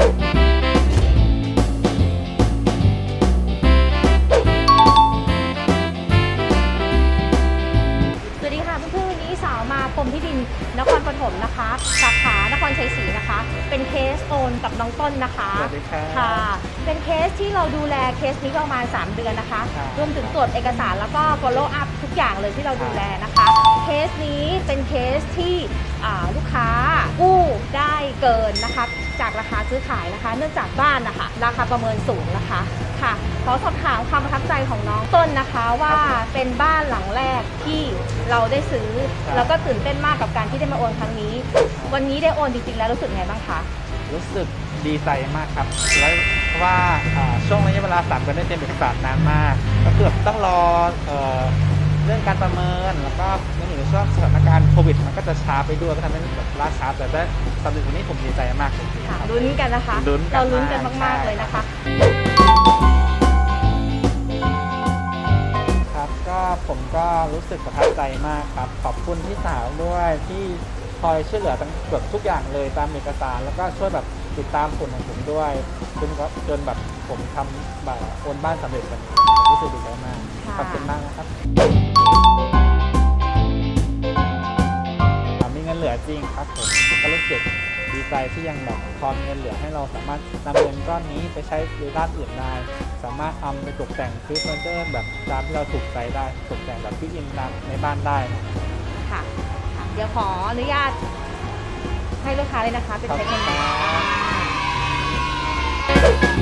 สวัสดีค่ะเพื่อนๆวันนี้สาวมาปมที่ดินนครปฐมนะคะ สาขานครชัยศรีนะคะ เป็นเคสโอนกับน้องต้นนะคะสวัสดีค่ะ เป็นเคสที่เราดูแลเคสนี้ประมาณ 3 เดือนนะคะรวมถึงตรวจเอกสารแล้วก็ follow up ทุกอย่างเลยที่เราดูแลนะคะ เคสนี้เป็นเคสที่ลูกค้ากู้ เกินนะคะ จากราคาซื้อขายนะคะ เนื่องจากบ้านนะคะราคาประเมินสูงนะคะค่ะขอสอบถามความประทับใจของน้องต้นนะคะว่าเป็นบ้านหลังแรกที่เราได้ซื้อครับแล้วก็ตื่นเต้นมากกับการที่ได้มาโอนครั้งนี้ วันนี้ได้โอนจริงๆแล้วรู้สึกไงบ้างคะรู้สึกดีใจมากครับ แล้วเพราะว่าอ่าช่วงระยะเวลาสามเดือนได้เตรียมเอกสารนานมาก ก็คือแบบต้องรอเอ่อเรื่องการประเมินแล้วก็ในอยู่ในช่วงสถานการณ์โควิด มันก็จะช้าไปด้วยก็ทำให้แบบล่าช้าแต่ได้ สำเร็จวันนี้ผมดีใจมากเลยค่ะครับ ลุ้นกันนะคะ ลุ้นกันเราลุ้นกันมากมากๆใช่เลยนะคะ ครับก็ผมก็รู้สึกประทับใจมากครับ ขอบคุณพี่สาวด้วยที่คอยช่วยเหลือทั้งแบบทุกอย่างเลยตามเอกสาร แล้วก็ช่วยแบบติดตามผลของผมด้วยจนก็จนแบบผมทำแบบโอนบ้านสำเร็จวันนี้ผมรู้สึกดีใจมากค่ะ ขอบคุณมากนะครับ จริงครับผมก็รู้สึกดีใจที่ยังแบบพอมีเงินเหลือให้เราสามารถนำเงินก้อนนี้ไปใช้ในด้านอื่นได้ สามารถเอาไปตกแต่งซื้อเฟอร์นิเจอร์แบบตามที่เราถูกใจได้ตกแต่งแบบที่อินตามในบ้านได้นะค่ะค่ะ เดี๋ยวขออนุญาตให้ลูกค้าเลยนะคะเป็นเช็คเงินนะคะค่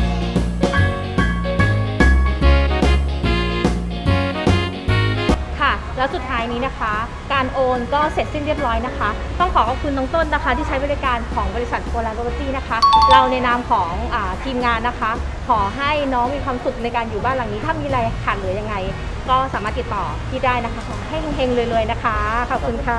แล้วสุดท้ายนี้นะคะ การโอนก็เสร็จสิ้นเรียบร้อยนะคะ ต้องขอขอบคุณน้องต้นนะคะ ที่ใช้บริการของบริษัทโกลาโรตี้นะคะ เราในนามของอทีมงานนะคะ ขอให้น้องมีความสุขในการอยู่บ้านหลังนี้ ถ้ามีอะไรขาดเหลือยังไง ก็สามารถติดต่อที่ได้นะคะขอให้เฮงๆเลยๆนะคะ ขอบคุณค่ะ